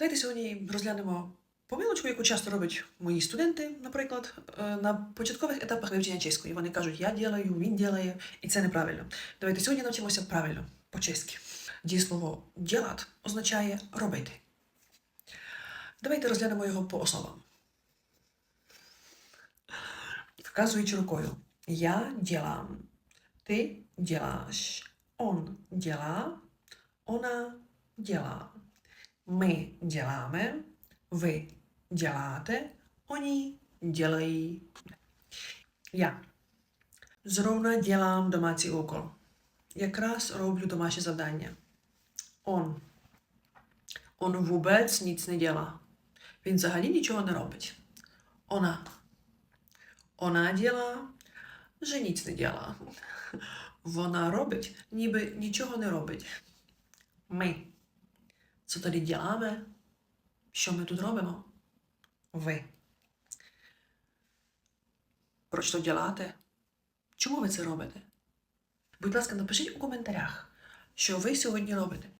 Давайте сьогодні розглянемо помилочку, яку часто роблять мої студенти, наприклад, е, на початкових етапах вивчення чеської. Вони кажуть, я ділаю, він ділає, і це неправильно. Давайте сьогодні навчимося правильно, по-чеськи. Дієслово ділат означає робити. Давайте розглянемо його по особам. Вказуючи рукою. Я ділам. Ти děláš. On dělá. Ona dělá. My děláme. Vy děláte. Oni dělají. Já. Zrovna dělám domácí úkol. Якраз роблю домашнє завдання. Он. Он вůbec nic nedělá. Він взагалі нічого не робить. Ona. Ona dělá, že nic nedělá. Вона робить, ніби нічого не робить. Ми. Діламе? Що ми тут робимо? Ви. Про що ділати? Чому ви це робите? Будь ласка, напишіть у коментарях, що ви сьогодні робите.